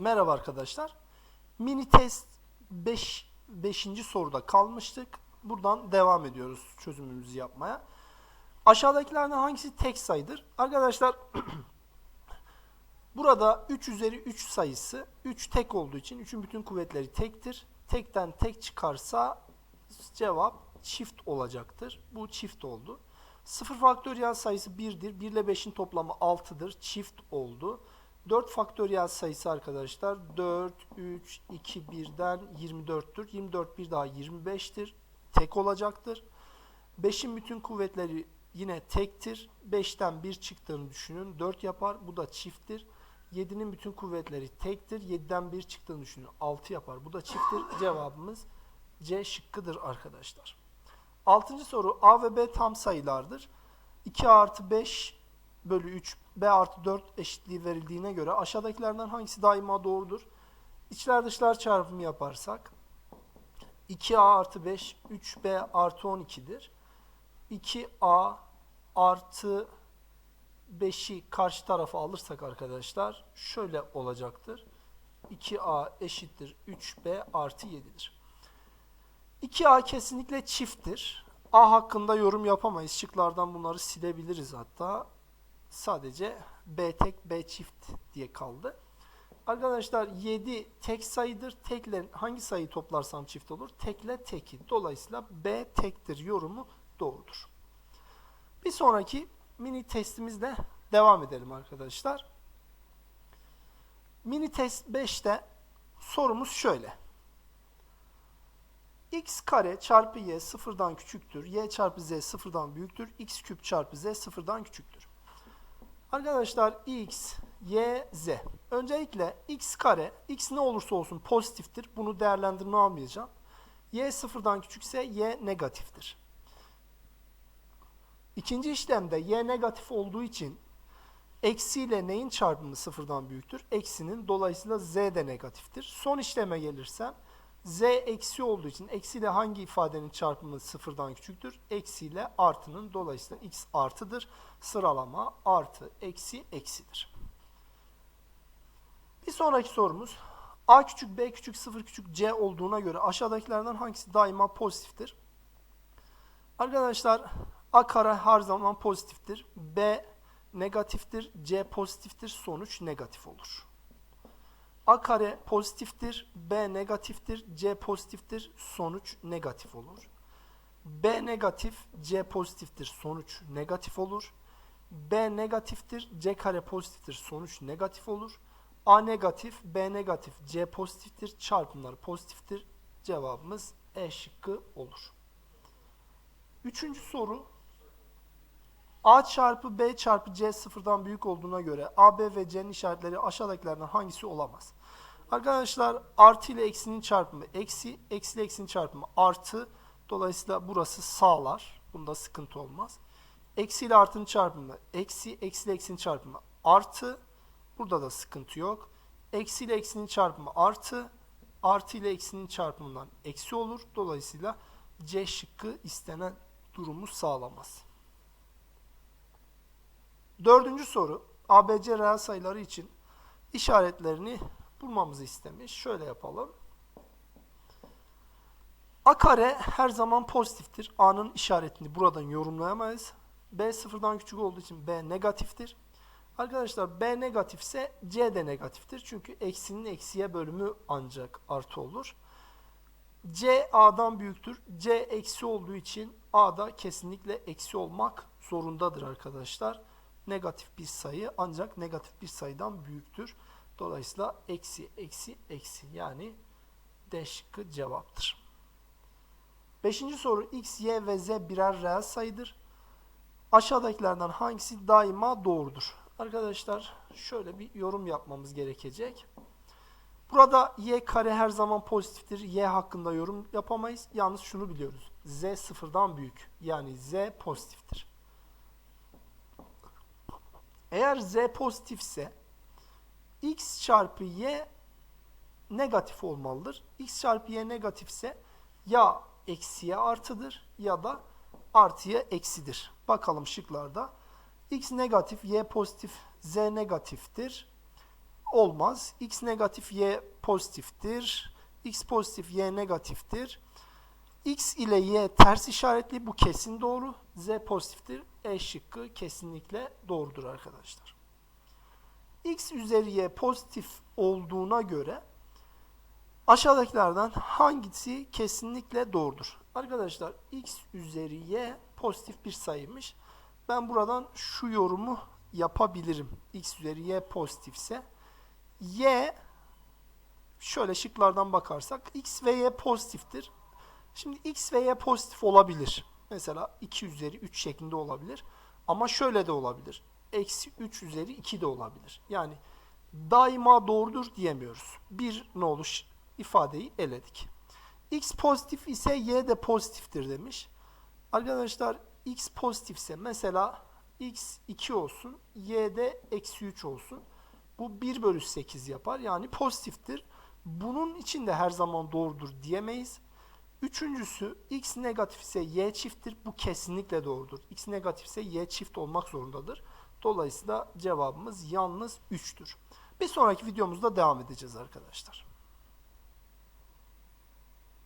Merhaba arkadaşlar. Mini test 5. 5. soruda kalmıştık. Buradan devam ediyoruz çözümümüzü yapmaya. Aşağıdakilerden hangisi tek sayıdır? Arkadaşlar burada 3 üzeri 3 sayısı 3 tek olduğu için 3'ün bütün kuvvetleri tektir. Tekten tek çıkarsa cevap çift olacaktır. Bu çift oldu. 0 faktöriyel sayısı 1'dir. 1 ile 5'in toplamı 6'dır. Çift oldu. 4 faktöriyel sayısı arkadaşlar 4, 3, 2, 1'den 24'tür. 24 bir daha 25'tir. Tek olacaktır. 5'in bütün kuvvetleri yine tektir. 5'ten 1 çıktığını düşünün. 4 yapar. Bu da çifttir. 7'nin bütün kuvvetleri tektir. 7'den 1 çıktığını düşünün. 6 yapar. Bu da çifttir. Cevabımız C şıkkıdır arkadaşlar. Altıncı soru A ve B tam sayılardır. 2 artı 5 bölü 3 B artı 4 eşitliği verildiğine göre aşağıdakilerden hangisi daima doğrudur? İçler dışlar çarpımı yaparsak 2A artı 5 3B artı 12'dir. 2A artı 5'i karşı tarafa alırsak arkadaşlar şöyle olacaktır. 2A eşittir 3B artı 7'dir. 2A kesinlikle çifttir. A hakkında yorum yapamayız. Şıklardan bunları silebiliriz hatta. Sadece B tek B çift diye kaldı. Arkadaşlar 7 tek sayıdır. Tekle hangi sayıyı toplarsam çift olur? Tekle teki. Dolayısıyla B tektir yorumu doğrudur. Bir sonraki mini testimizle devam edelim arkadaşlar. Mini test 5'te sorumuz şöyle x kare çarpı y sıfırdan küçüktür. y çarpı z sıfırdan büyüktür. x küp çarpı z sıfırdan küçüktür. Arkadaşlar x, y, z. Öncelikle x kare, x ne olursa olsun pozitiftir. Bunu değerlendirme almayacağım. y sıfırdan küçükse y negatiftir. İkinci işlemde y negatif olduğu için eksiyle neyin çarpımı sıfırdan büyüktür? Eksinin. Dolayısıyla z de negatiftir. Son işleme gelirsem z eksi olduğu için eksiyle hangi ifadenin çarpımı sıfırdan küçüktür? Eksiyle artının dolayısıyla x artıdır. Sıralama artı eksi eksidir. Bir sonraki sorumuz a küçük b küçük 0 küçük c olduğuna göre aşağıdakilerden hangisi daima pozitiftir? Arkadaşlar a kare her zaman pozitiftir. b negatiftir. c pozitiftir. Sonuç negatif olur. A kare pozitiftir, B negatiftir, C pozitiftir, sonuç negatif olur. B negatif, C pozitiftir, sonuç negatif olur. B negatiftir, C kare pozitiftir, sonuç negatif olur. A negatif, B negatif, C pozitiftir, çarpımları pozitiftir. Cevabımız E şıkkı olur. Üçüncü soru. A çarpı B çarpı C sıfırdan büyük olduğuna göre A, B ve C'nin işaretleri aşağıdakilerden hangisi olamaz? Arkadaşlar artı ile eksinin çarpımı eksi, eksi ile eksinin çarpımı artı. Dolayısıyla burası sağlar. Bunda sıkıntı olmaz. Eksi ile artının çarpımı eksi, eksi ile eksinin çarpımı artı. Burada da sıkıntı yok. Eksi ile eksinin çarpımı artı. Artı ile eksinin çarpımından eksi olur. Dolayısıyla C şıkkı istenen durumu sağlamaz. Dördüncü soru. ABC reel sayıları için işaretlerini bulmamızı istemiş. Şöyle yapalım. A kare her zaman pozitiftir. A'nın işaretini buradan yorumlayamayız. B sıfırdan küçük olduğu için B negatiftir. Arkadaşlar B negatifse C de negatiftir. Çünkü eksinin eksiye bölümü ancak artı olur. C A'dan büyüktür. C eksi olduğu için A'da kesinlikle eksi olmak zorundadır arkadaşlar. Negatif bir sayı ancak negatif bir sayıdan büyüktür. Dolayısıyla eksi, eksi, eksi yani D şıkkı cevaptır. Beşinci soru x, y ve z birer reel sayıdır. Aşağıdakilerden hangisi daima doğrudur? Arkadaşlar şöyle bir yorum yapmamız gerekecek. Burada y kare her zaman pozitiftir. Y hakkında yorum yapamayız. Yalnız şunu biliyoruz. z sıfırdan büyük. Yani z pozitiftir. Eğer z pozitifse x çarpı y negatif olmalıdır. x çarpı y negatifse ya eksiye artıdır ya da artıya eksidir. Bakalım şıklarda. x negatif, y pozitif, z negatiftir. olmaz. X negatif Y pozitiftir. X pozitif Y negatiftir. X ile Y ters işaretli bu kesin doğru. Z pozitiftir. E şıkkı kesinlikle doğrudur arkadaşlar. X üzeri Y pozitif olduğuna göre aşağıdakilerden hangisi kesinlikle doğrudur? Arkadaşlar X üzeri Y pozitif bir sayıymış. Ben buradan şu yorumu yapabilirim. X üzeri Y pozitifse Y şöyle şıklardan bakarsak X ve Y pozitiftir. Şimdi X ve Y pozitif olabilir. Mesela 2 üzeri 3 şeklinde olabilir. Ama şöyle de olabilir. Eksi 3 üzeri 2 de olabilir. Yani daima doğrudur diyemiyoruz. Bir ne olur ifadeyi eledik. X pozitif ise Y de pozitiftir demiş. Arkadaşlar X pozitifse mesela X 2 olsun, Y de eksi 3 olsun. Bu 1 bölü 8 yapar. Yani pozitiftir. Bunun için de her zaman doğrudur diyemeyiz. Üçüncüsü x negatif ise y çifttir. Bu kesinlikle doğrudur. x negatif ise y çift olmak zorundadır. Dolayısıyla cevabımız yalnız 3'tür. Bir sonraki videomuzda devam edeceğiz arkadaşlar.